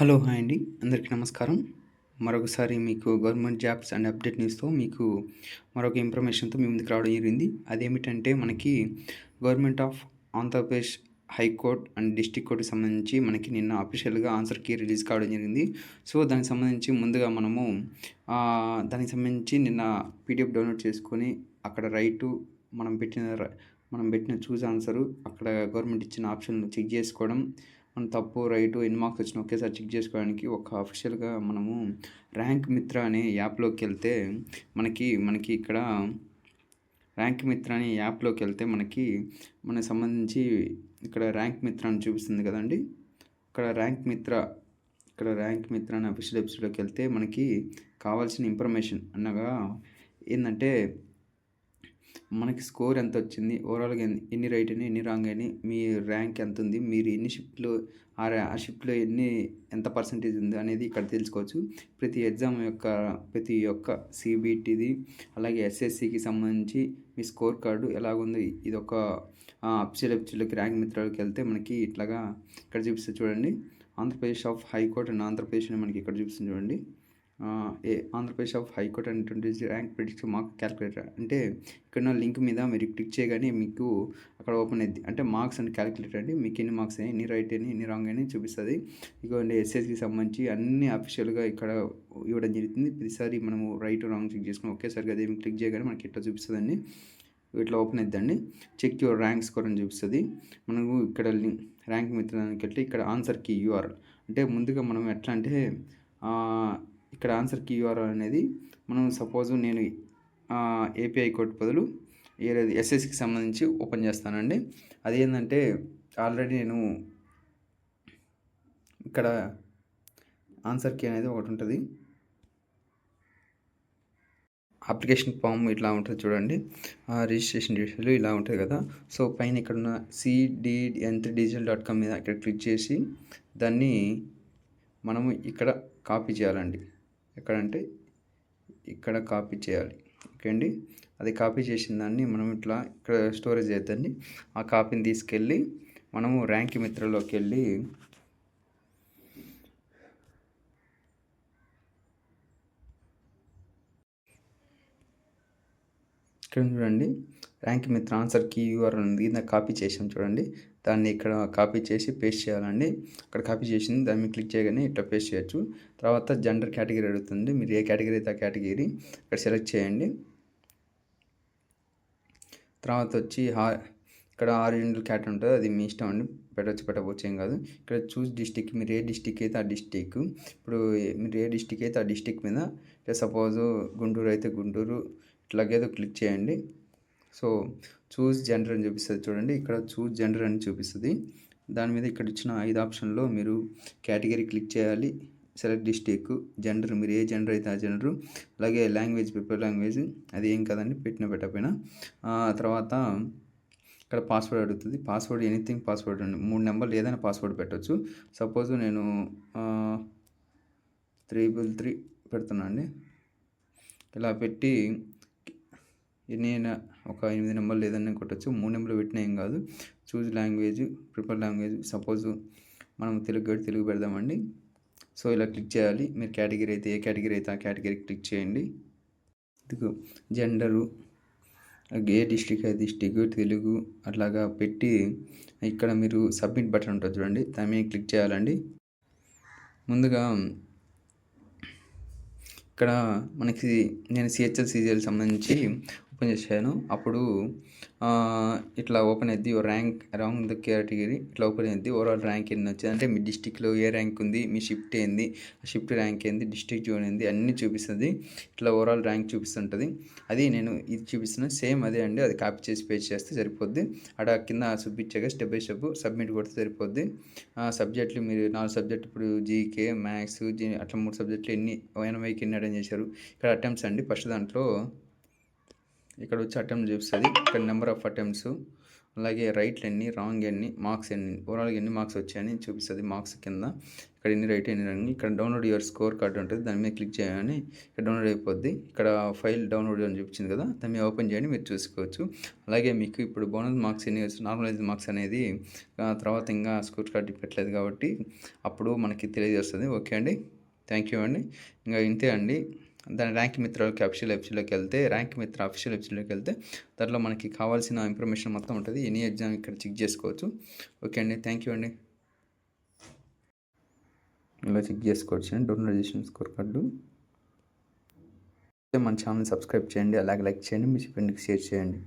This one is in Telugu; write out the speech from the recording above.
హలో హాయ్ అండి. అందరికీ నమస్కారం. మరొకసారి మీకు గవర్నమెంట్ జాబ్స్ అండ్ అప్డేట్ న్యూస్తో మీకు మరొక ఇన్ఫర్మేషన్తో మీ ముందుకు రావడం జరిగింది. అదేమిటంటే మనకి government of Andhra Pradesh high court and district కోర్టుకి సంబంధించి మనకి నిన్న అఫీషియల్గా ఆన్సర్ కీ రిలీజ్ కావడం జరిగింది. సో దానికి సంబంధించి ముందుగా మనము దానికి సంబంధించి నిన్న పీడిఎఫ్ డౌన్లోడ్ చేసుకొని అక్కడ రైటు మనం పెట్టిన మనం పెట్టిన చూస్ ఆన్సరు అక్కడ గవర్నమెంట్ ఇచ్చిన ఆప్షన్ చెక్ చేసుకోవడం మన తప్పు రైటు ఎన్ని మార్క్స్ వచ్చినా ఒకేసారి చెక్ చేసుకోవడానికి ఒక అఫీషియల్గా మనము ర్యాంక్ మిత్ర అనే యాప్లోకి వెళ్తే మనకి మనకి ఇక్కడ ర్యాంక్ మిత్ర అనే యాప్లోకి వెళ్తే మనకి మనకి సంబంధించి ఇక్కడ ర్యాంక్ మిత్ర అని చూపిస్తుంది కదండి. ఇక్కడ ర్యాంక్ మిత్ర ఇక్కడ ర్యాంక్ మిత్ర అనే అఫీషియల్ వెబ్సైట్లోకి వెళ్తే మనకి కావాల్సిన ఇన్ఫర్మేషన్ అనగా ఏంటంటే మనకి స్కోర్ ఎంత వచ్చింది ఓవరాల్గా ఎన్ని రైట్ అని ఎన్ని రాంగ్ అని మీ ర్యాంక్ ఎంత ఉంది మీరు ఎన్ని షిఫ్ట్లు ఆ షిఫ్ట్లో ఎన్ని ఎంత పర్సంటేజ్ ఉంది అనేది ఇక్కడ తెలుసుకోవచ్చు. ప్రతి ఎగ్జామ్ యొక్క ప్రతి ఒక్క సిబిటిది అలాగే ఎస్ఎస్సికి సంబంధించి మీ స్కోర్ కార్డు ఎలాగుంది? ఇది ఒక అప్సిల్ వెబ్సైట్లోకి ర్యాంక్ మిత్రాలకు వెళ్తే మనకి ఇట్లాగా ఇక్కడ చూపిస్తుంది చూడండి. Andhra Pradesh of high court and Andhra Pradesh అని మనకి ఇక్కడ చూపిస్తుంది చూడండి. ఏ ఆంధ్రప్రదేశ్ ఆఫ్ హైకోర్ట్ అనేటువంటి ర్యాంక్ ప్రిడిక్షన్ మార్క్ క్యాలిక్యులేటర్ అంటే ఇక్కడ ఉన్న లింక్ మీద మీరు క్లిక్ చేయగానే మీకు అక్కడ ఓపెన్ అయింది అంటే మార్క్స్ అండ్ క్యాలిక్యులేటర్ అండి మీకు ఎన్ని మార్క్స్ అయినాయి ఎన్ని రైట్ అయినాయి ఎన్ని రాంగ్ అయినా చూపిస్తుంది. ఇదిగోండి ఎస్ఎస్కి సంబంధించి అన్ని అఫీషియల్గా ఇక్కడ ఇవ్వడం జరుగుతుంది. ప్రతిసారి మనము రైట్ రాంగ్ చెక్ చేసుకుని ఒకేసారి అదేమి క్లిక్ చేయగానే మనకి ఇట్లా చూపిస్తుందండి? ఇట్లా ఓపెన్ అవుతుందండి చెక్ యువర్ ర్యాంక్ స్కోర్ అని చూపిస్తుంది. మనకు ఇక్కడ లింక్ ర్యాంక్ మిత్రానికి వెళ్ళి ఇక్కడ ఆన్సర్కి యూఆర్ అంటే ముందుగా మనం ఎట్లా అంటే ఇక్కడ ఆన్సర్కి యూఆర్ఎల్ అనేది మనం సపోజ్ నేను ఏపీఐ కోడ్ బదులు ఏది ఎస్ఎస్సికి సంబంధించి ఓపెన్ చేస్తానండి. అదేంటంటే ఆల్రెడీ నేను ఇక్కడ ఆన్సర్ కీ అనేది ఒకటి ఉంటుంది. అప్లికేషన్ ఫామ్ ఇట్లా ఉంటుంది చూడండి. ఆ రిజిస్ట్రేషన్ డీటెయిల్ ఇలా ఉంటుంది కదా. సో పైన ఇక్కడ ఉన్న సిడి ఎంత డిజిటల్ డాట్ కామ్ మీద ఇక్కడ క్లిక్ చేసి దాన్ని మనము ఇక్కడ కాపీ చేయాలండి. ఎక్కడంటే ఇక్కడ కాపీ చేయాలి. ఓకే అండి అది కాపీ చేసిన దాన్ని మనం ఇట్లా ఇక్కడ స్టోరేజ్ చేద్దండి. ఆ కాపీని తీసుకెళ్ళి మనము ర్యాంక్ మిత్రలోకి వెళ్ళి ఇక్కడ చూడండి. Rank Mitra answer key URL ఉంది. దాన్ని కాపీ చేసాం చూడండి. దాన్ని ఇక్కడ కాపీ చేసి పేస్ట్ చేయాలండి. అక్కడ కాపీ చేసింది. దాన్ని క్లిక్ చేయగానే ఇట్లా పేస్ట్ చేయొచ్చు. తర్వాత జెండర్ కేటగిరీ అడుగుతుంది. మీరు ఏ కేటగిరీ అయితే ఆ కేటగిరీ ఇక్కడ సెలెక్ట్ చేయండి. తర్వాత వచ్చి హా ఇక్కడ ఆరిజినల్ క్యాట్ ఉంటుంది. అది మీ ఇష్టం అండి. పెట్టవచ్చు పెట్టకపోవచ్చు ఏం కాదు. ఇక్కడ చూస్ డిస్టిక్ మీరు ఏ డిస్టిక్ అయితే ఆ డిస్టిక్ ఇప్పుడు మీరు ఏ డిస్టిక్ అయితే ఆ డిస్టిక్ మీద సపోజ్ గుంటూరు అయితే గుంటూరు ఇట్లాగేదో క్లిక్ చేయండి. సో చూస్ జెండర్ అని చూపిస్తుంది చూడండి. ఇక్కడ చూస్ జెండర్ అని చూపిస్తుంది. దాని మీద ఇక్కడ ఇచ్చిన ఐదు ఆప్షన్లో మీరు కేటగిరీ క్లిక్ చేయాలి. సెలెక్ట్ డిస్టిక్ జెండర్ మీరు ఏ జెండర్ అయితే ఆ జెండరు అలాగే లాంగ్వేజ్ ప్రిపేర్ లాంగ్వేజ్ అది ఏం కదండి పెట్టిన పెట్టకపోయినా. తర్వాత ఇక్కడ పాస్వర్డ్ అడుగుతుంది. పాస్వర్డ్ ఎనీథింగ్ పాస్వర్డ్ అండి. మూడు నెంబర్లు ఏదైనా పాస్వర్డ్ పెట్టవచ్చు సపోజ్ నేను త్రిబుల్ త్రీ పెడుతున్నా అండి. ఇలా పెట్టి ఎన్నైనా ఒక ఎనిమిది నెంబర్లు ఏదైనా కొట్టచ్చు. మూడు నెంబర్లు పెట్టినా ఏం కాదు. Choose language prefer language. Suppose మనం తెలుగు కాబట్టి తెలుగు పెడదామండి. సో ఇలా క్లిక్ చేయాలి. మీరు కేటగిరీ అయితే ఏ కేటగిరీ అయితే ఆ కేటగిరీ క్లిక్ చేయండి. ఇదిగో జెండరు ఏ డిస్టిక్ ఏ డిస్టిక్ తెలుగు అట్లాగా పెట్టి ఇక్కడ మీరు సబ్మిట్ బటన్ ఉంటుంది చూడండి. దాని మీద క్లిక్ చేయాలండి. ముందుగా ఇక్కడ మనకి నేను సిహెచ్ఎల్ సీజీఎల్ సంబంధించి ఓపెన్ చేశాను. అప్పుడు ఇట్లా ఓపెన్ అయింది ర్యాంక్ అరౌండ్ ద కేటగిరీ. ఇట్లా ఓపెన్ అయింది ఓవరాల్ ర్యాంక్ ఎన్ని వచ్చింది అంటే మీ డిస్టిక్లో ఏ ర్యాంక్ ఉంది మీ షిఫ్ట్ ఏంది ఆ షిఫ్ట్ ర్యాంక్ ఏంది డిస్టిక్ జోన్ ఏంది అన్నీ చూపిస్తుంది. ఇట్లా ఓవరాల్ ర్యాంక్ చూపిస్తుంటుంది. అది నేను ఇది చూపిస్తున్న సేమ్ అదే అండి. అది కాపీ చేసి పేజ్ చేస్తే సరిపోద్ది. అక్కడ కింద చూపించాక స్టెప్ బై స్టెప్ సబ్మిట్ కొడితే సరిపోద్ది. ఆ సబ్జెక్టులు మీరు నాలుగు సబ్జెక్ట్ ఇప్పుడు జీకే మ్యాథ్స్ జీ అట్లా మూడు సబ్జెక్టులు ఎన్ని ఎనభైకి ఎన్ని అటెండ్ చేశారు? ఇక్కడ అటెంప్ట్స్ అండి. ఫస్ట్ దాంట్లో ఇక్కడ వచ్చి అటెంప్ట్ చూపిస్తుంది. ఇక్కడ నెంబర్ ఆఫ్ అటెంప్ట్స్ అలాగే రైట్లు ఎన్ని రాంగ్ ఎన్ని మార్క్స్ ఎన్ని ఓవరాల్గా ఎన్ని మార్క్స్ వచ్చాయని చూపిస్తుంది మార్క్స్ కింద. ఇక్కడ ఎన్ని రైట్ ఎన్ని రాంగ్ ఇక్కడ డౌన్లోడ్ యువర్ స్కోర్ కార్డ్ ఉంటుంది దాని మీద క్లిక్ చేయగానే ఇక్కడ డౌన్లోడ్ అయిపోద్ది. ఇక్కడ ఫైల్ డౌన్లోడ్ అని చూపించింది కదా దాన్ని మీద ఓపెన్ చేయండి మీరు చూసుకోవచ్చు. అలాగే మీకు ఇప్పుడు బోనస్ మార్క్స్ ఎన్ని నార్మలైజ్ మార్క్స్ అనేది తర్వాత ఇంకా స్కోర్ కార్డ్ పెట్టలేదు కాబట్టి అప్పుడు మనకి తెలియజేస్తుంది. ఓకే అండి థ్యాంక్ యూ అండి. ఇంకా ఇంతే అండి. దాని ర్యాంక్ మిత్రలోకి అఫిషియల్ వెబ్సైట్లోకి వెళ్తే ర్యాంక్ మిత్ర అఫిషియల్ వెబ్సైట్లోకి వెళ్తే దాంట్లో మనకి కావాల్సిన ఇన్ఫర్మేషన్ మొత్తం ఉంటుంది. ఎనీ ఎగ్జామ్ ఇక్కడ చెక్ చేసుకోవచ్చు. ఓకే అండి. థ్యాంక్ యూ అండి. ఇలా చెక్ చేసుకోవచ్చు. అండి డోనర్ రిజిస్ట్రేషన్ స్కోర్ కార్డు మన ఛానల్ సబ్స్క్రైబ్ చేయండి. అలాగే లైక్ చేయండి. మీ ఫ్రెండ్కి షేర్ చేయండి.